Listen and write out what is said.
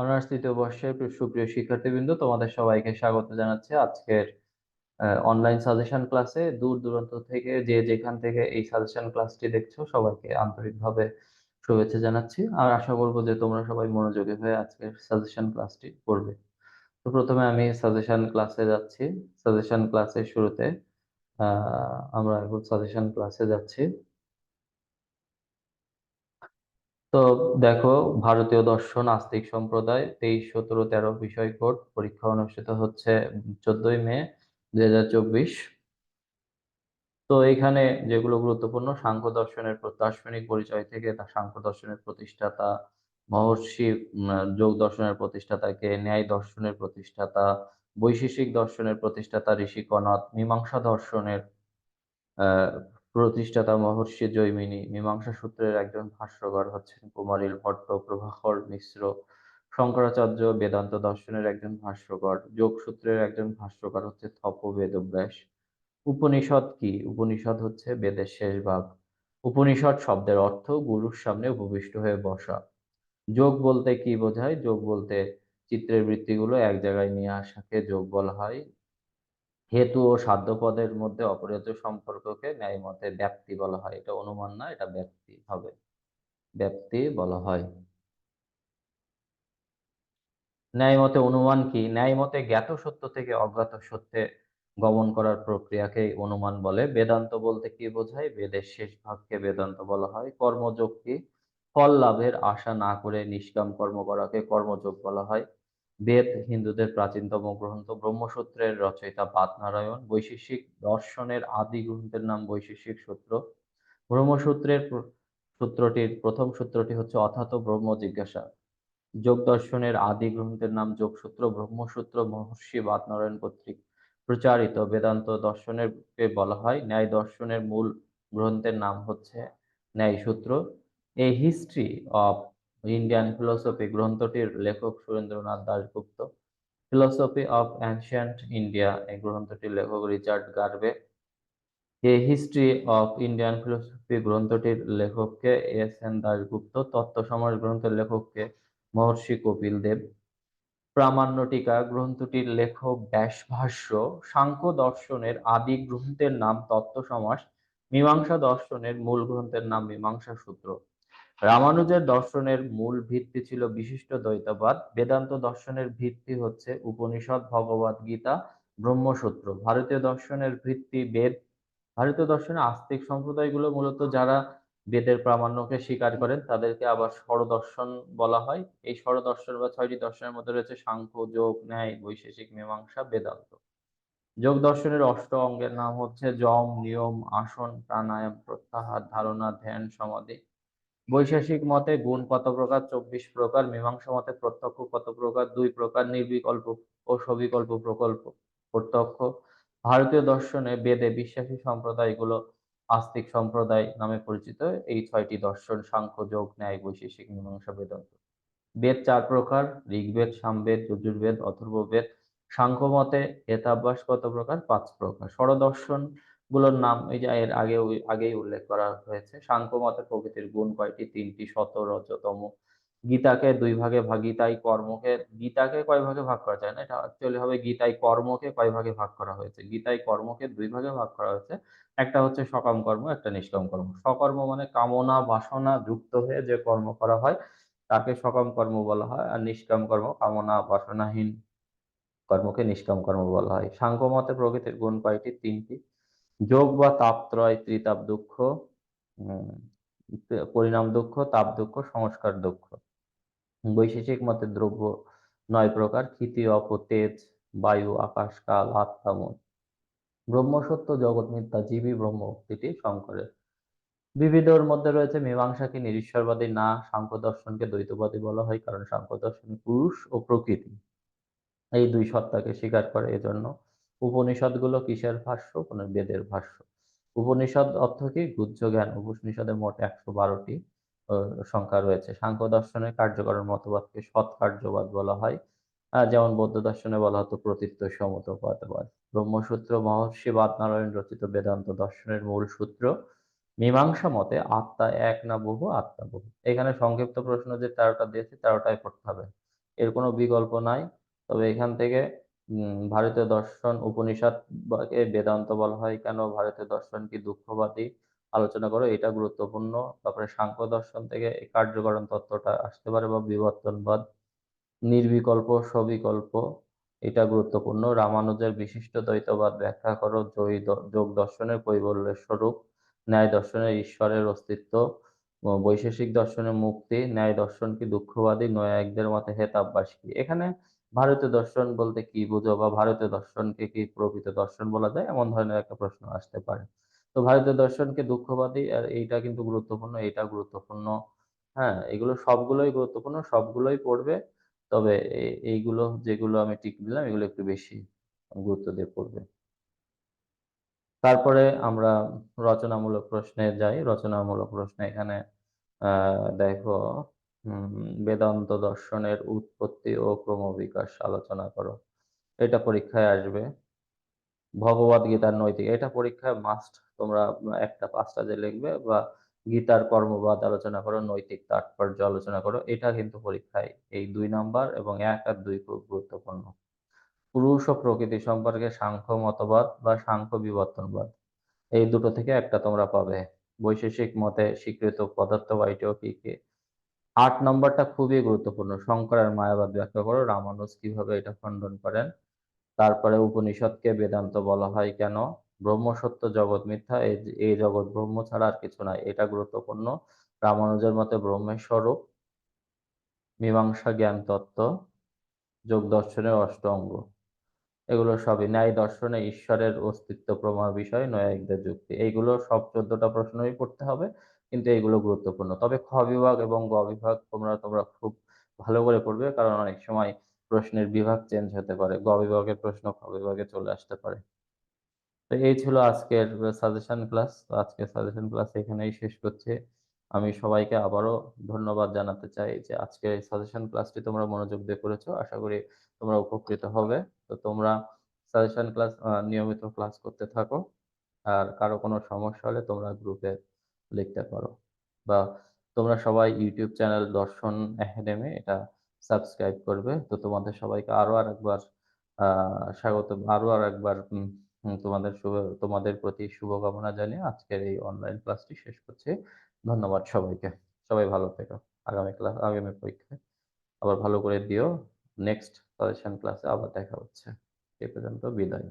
Honours তৃতীয় বর্ষের সুপ্রিয় শিক্ষার্থীবৃন্দ, তোমাদের সবাইকে স্বাগত জানাচ্ছি আজকের অনলাইন সাজেশন ক্লাসে দূর দূরান্ত থেকে যে যেখান থেকে এই সাজেশন ক্লাসটি দেখছ, সবাইকে আন্তরিকভাবে শুভেচ্ছা জানাচ্ছি। আর আশা করব যে তোমরা সবাই মনোযোগী হয়ে আজকের সাজেশন ক্লাসটি করবে। তো প্রথমে আমি সাজেশন ক্লাসে যাচ্ছি। সাজেশন ক্লাসের শুরুতে আমরা এখন সাজেশন ক্লাসে যাচ্ছি। তো দেখো, ভারতীয় দর্শন, আস্তিক সম্প্রদায়, তেইশ, সতেরো, তেরো বিষয় কোড পরীক্ষা অনুষ্ঠিত হচ্ছে চোদ্দই মে দুই হাজার চব্বিশ। তো এখানে যেগুলো গুরুত্বপূর্ণ, সাংখ্য দর্শনের দার্শনিক পরিচয় থেকে, তা সাংখ্য দর্শনের প্রতিষ্ঠাতা, মহর্ষি যোগ দর্শনের প্রতিষ্ঠাতাকে ন্যায় দর্শনের প্রতিষ্ঠাতা, বৈশেষিক দর্শনের প্রতিষ্ঠাতা ঋষি মীমাংসা দর্শনের প্রতিষ্ঠাতা মহর্ষি জৈমিনী মীমাংসা সূত্রের একজন ভাষ্যকার হচ্ছেন কুমারিল ভট্ট, প্রভাকর মিশ্র, শঙ্করাচার্য বেদান্ত দর্শনের একজন ভাষ্যকার, যোগসূত্রের একজন ভাষ্যকার হচ্ছে থপ বেদব্যাস উপনিষদ কি? উপনিষদ হচ্ছে বেদের শেষ ভাগ। উপনিষদ শব্দের অর্থ গুরুর সামনে উপবিষ্ট হয়ে বসা। যোগ বলতে কি বোঝায়? যোগ বলতে চিত্রের বৃত্তিগুলো এক জায়গায় নিয়ে আসাকে যোগ বলা হয়। হেতু ও সাধ্য পদের মধ্যে অপরিহার্য সম্পর্ককে ন্যায় মতে ব্যাপ্তি বলা হয়। এটা অনুমান না, এটা ব্যাপ্তি হবে। ব্যাপ্তি বলা হয়। ন্যায় মতে অনুমান কি? ন্যায় মতে জ্ঞাত সত্য থেকে অজ্ঞাত সত্যে গমন করার প্রক্রিয়াকে অনুমান বলে। বেদান্ত বলতে কি বোঝায়? বেদের শেষ ভাগকে বেদান্ত বলা হয়। কর্মযোগ কি? ফল লাভের আশা না করে নিষ্কাম কর্ম করাকে কর্মযোগ বলা হয়। বেদ, হিন্দুদের প্রাচীনতম গ্রন্থ, ব্রহ্মসূত্রের রচয়িতা বাদ নারায়ণ বৈশেষিক দর্শনের আদি গ্রন্থের নাম বৈশেষিক সূত্র। ব্রহ্মসূত্রের সূত্রটির প্রথম সূত্রটি হচ্ছে অথাত ব্রহ্ম জিজ্ঞাসা। যোগ দর্শনের আদি গ্রন্থের নাম যোগসূত্র, ব্রহ্মসূত্র, মহর্ষি বাদ নারায়ণ কর্তৃক প্রচারিত। বেদান্ত দর্শনের বলা হয়? ন্যায় দর্শনের মূল গ্রন্থের নাম হচ্ছে Nyaya Sutra a history of Indian philosophy গ্রন্থটির লেখক Surendranath Dasgupta. Philosophy of ancient India এই গ্রন্থটির লেখক Richard Garbe. A history of Indian philosophy গ্রন্থটির লেখককে এস এন দাশগুপ্ত। তত্ত্ব সমাজ গ্রন্থের লেখককে মহর্ষি কপিল দেব। প্রামাণ্য টিকা গ্রন্থটির লেখক ব্যাসভাষ্য। সাংখ্য দর্শনের আদি গ্রন্থের নাম তত্ত্ব সমাস মীমাংসা দর্শনের মূল গ্রন্থের নাম মীমাংসা সূত্র। রামানুজের দর্শনের মূল ভিত্তি ছিল বিশিষ্ট দ্বৈতবাদ। বেদান্ত দর্শনের ভিত্তি হচ্ছে উপনিষদ, ভগবত গীতা, ব্রহ্মসূত্র। ভারতীয় দর্শনের ভিত্তি বেদ। ভারতীয় দর্শনে আস্তিক সম্প্রদায়গুলো মূলত যারা বেদের প্রামাণ্যকে স্বীকার করেন, তাদেরকে আবার স্বরদর্শন বলা হয়। এই স্বরদর্শন বা ছয়টি দর্শনের মধ্যে রয়েছে সাংখ্য, যোগ, ন্যায়, বৈশেষিক, মীমাংসা, বেদান্ত। যোগ দর্শনের অষ্ট অঙ্গের নাম হচ্ছে যম, নিয়ম, আসন, প্রাণায়াম, প্রত্যাহার, ধারণা, ধ্যান, সমাধি। বৈশেষিক মতে গুণ কত প্রকার, চব্বিশ প্রকার, মীমাংসা মতে প্রত্যক্ষ কত প্রকার, দুই প্রকার, নির্বিকল্প ও সবিকল্প প্রকল্প প্রত্যক্ষ। ভারতীয় দর্শনে বেদে বিশ্বাসী সম্প্রদায়গুলো আস্তিক সম্প্রদায় নামে পরিচিত। এই ছয়টি দর্শন, সাংখ্য, যোগ, ন্যায়, বৈশেষিক, মীমাংসা, বেদান্ত। বেদ চার প্রকার, ঋগ্বেদ, সামবেদ, যজুর্বেদ, অথর্ববেদ। সাংখ্য মতে এতাভ্যাস কত প্রকার? পাঁচ প্রকার। ষড়দর্শন গুলোর নাম এই যে এর আগে আগেই উল্লেখ করা হয়েছে। সাংখ্য, মতে প্রকৃতির গুণ কয়টি? তিনটি শত রজতম গীতাকে দুই ভাগে গীতাই কর্মকে, গীতাকে কয় ভাগে ভাগ করা যায় না? এটা অ্যাকচুয়ালি হবে গীতাই কর্মকে কয় ভাগে ভাগ করা হয়েছে? গীতাই কর্মকে দুই ভাগে ভাগ করা হয়েছে। একটা হচ্ছে সকাম কর্ম, একটা নিষ্কাম কর্ম। সকর্ম মানে কামনা, বাসনা যুক্ত হয়ে যে কর্ম করা হয়, তাকে সকাম কর্ম বলা হয়। আর নিষ্কাম কর্ম কামনা, বাসনাহীন কর্মকে নিষ্কাম কর্ম বলা হয়। সাংখ্য, মতে প্রকৃতির গুণ কয়টি? তিনটি। যোগ বা তাপত্রয়, ত্রিতাপ দুঃখ পরিণাম দুঃখ, তাপ দুঃখ, সংস্কার দুঃখ। বৈশেষিক মতে দ্রব্য নয় প্রকার, ক্ষিতি, অপ, তেজ, বায়ু, আকাশ, কাল, আত্মা, মন। ব্রহ্মসত্য জগৎ মিথ্যা জীবী ব্রহ্ম উক্তিটি শঙ্করের বিবিধর মধ্যে রয়েছে মীমাংসাকে নিরীশ্বরবাদী, না সাংখ্য দর্শনকে দ্বৈতবাদী বলা হয়, কারণ সাংখ্য দর্শন পুরুষ ও প্রকৃতি। এই দুই সত্তাকে স্বীকার করে এজন্য উপনিষদগুলো কিসের ভাষ্য? কোন বেদের ভাষ্য। উপনিষদ অর্থ কি? গুহ্য জ্ঞান। উপনিষদে মোট একশো বারোটি সংখ্যা রয়েছে। সাংখ্য দর্শনের কার্যকরণ মতবাদকে সৎ কার্যবাদ বলা হয়। যেমন বৌদ্ধ দর্শনে বলা হতো প্রতীত্ব সমতবাদবাদ ব্রহ্মসূত্র, মহর্ষি বাদ নারায়ণ রচিত বেদান্ত দর্শনের মূল সূত্র, মীমাংসা মতে আত্মা এক না বহু, আত্মা বহু। এখানে সংক্ষিপ্ত প্রশ্ন যে তেরোটা দিয়েছে, তেরোটাই করতে হবে। এর কোনো বিকল্প নাই। তবে এখান থেকে ভারতীয় দর্শন উপনিষদ বেদান্ত বলা হয়। কেন ভারতীয় দর্শন কি দুঃখবাদী? আলোচনা করো, এটা গুরুত্বপূর্ণ। তারপরে সাংখ্য দর্শন থেকে কার্যকরণ তত্ত্বটা আসতে পারে বা বিবর্তনবাদ, নির্বিকল্প, সবিকল্প, এটা গুরুত্বপূর্ণ। রামানুজের বিশিষ্ট দ্বৈতবাদ ব্যাখ্যা করো, জয়ী যোগ দর্শনের কৈবল্যের স্বরূপ, ন্যায় দর্শনের ঈশ্বরের অস্তিত্ব বৈশেষিক দর্শনের মুক্তি, ন্যায় দর্শন কি দুঃখবাদী? নয়ায়িকদের মতে হেতাভ্যাস কি এখানে ভারতীয় দর্শন বলতে কি বুঝো বা ভারতীয় দর্শনকে কি প্রকৃত দর্শন বলা যায়? এমন ধরনের একটা প্রশ্ন আসতে পারে। তো ভারতীয় দর্শনকে দুঃখবাদী আর এইটা কিন্তু গুরুত্বপূর্ণ এটা গুরুত্বপূর্ণ। হ্যাঁ এগুলো সবগুলোই গুরুত্বপূর্ণ, সবগুলোই পড়বে। তবে এইগুলো যেগুলো আমি টিক দিলাম, এগুলো একটু বেশি গুরুত্ব দিয়ে পড়বে। তারপরে আমরা রচনামূলক প্রশ্নে যাই। রচনামূলক প্রশ্নে এখানে দেখো বেদান্ত দর্শনের উৎপত্তি ও ক্রমবিকাশ আলোচনা করো। এটা পরীক্ষায় আসবে। ভগবত গীতার নৈতিক এটা পরীক্ষায় মাস্ট তোমরা একটা পাঁচটা যে লিখবে বা গীতার কর্মবাদ আলোচনা করো, নৈতিক তাৎপর্য আলোচনা করো, এটা কিন্তু পরীক্ষায় এই দুই নাম্বার এবং এক আর দুই খুব গুরুত্বপূর্ণ। পুরুষ ও প্রকৃতি সম্পর্কে সাংখ্য মতবাদ বা সাংখ্য বিবর্তনবাদ, এই দুটো থেকে একটা তোমরা পাবে। বৈশেষিক মতে স্বীকৃত পদার্থ বা এটাও কি কি? আট নম্বরটা খুবই গুরুত্বপূর্ণ। শঙ্করের মায়াবাদ ব্যাখ্যা করো, রামানুজ কীভাবে এটা খণ্ডন করেন? তারপরে উপনিষদকে বেদান্ত বলা হয় কেন? ব্রহ্ম সত্য, জগৎ মিথ্যা এই জগৎ ব্রহ্ম ছাড়া আর কিছু নাই, এটা গুরুত্বপূর্ণ। রামানুজের মতে ব্রহ্মের স্বরূপ মীমাংসা জ্ঞান তত্ত্ব, যোগ দর্শনের অষ্ট অঙ্গ। এগুলো সবই ন্যায় দর্শনে ঈশ্বরের অস্তিত্ব প্রমাণ বিষয়, নয়ায়িকদের যুক্তি। এইগুলো সব চোদ্দটা প্রশ্নই পড়তে হবে। কিন্তু এগুলো গুরুত্বপূর্ণ। তবে খ বিভাগ এবং গ বিভাগ তোমরা তোমরা খুব ভালো করে পড়বে, কারণ অনেক সময় প্রশ্নের বিভাগ চেঞ্জ হতে পারে। গ বিভাগের প্রশ্ন খ বিভাগে চলে আসতে পারে। তো এই ছিল আজকের সাজেশন ক্লাস আজকের সাজেশন ক্লাস এখানেই শেষ করছি। আমি সবাইকে আবারও ধন্যবাদ জানাতে চাই যে আজকের এই সাজেশন ক্লাসটি তোমরা মনোযোগ দিয়ে করেছ। আশা করি তোমরা উপকৃত হবে। তো তোমরা সাজেশন ক্লাস নিয়মিত ক্লাস করতে থাকো। আর কারও কোনো সমস্যা হলে তোমরা গ্রুপে লিখতে পারো। বা তোমরা সবাই ইউটিউব চ্যানেল দর্শন একাডেমি এটা সাবস্ক্রাইব করবে। তো তোমাদের সবাইকে আরও আর একবার স্বাগত আরও আর একবার তোমাদের শুভ, তোমাদের প্রতি শুভকামনা জানিয়ে আজকের এই অনলাইন ক্লাসটি শেষ করছি। ধন্যবাদ সবাইকে। সবাই ভালো থেকো। আগামী ক্লাস আগামী পরীক্ষায় আবার ভালো করে দিও। নেক্সট সাজেশন ক্লাসে আবার দেখা হচ্ছে। এ পর্যন্ত বিদায়।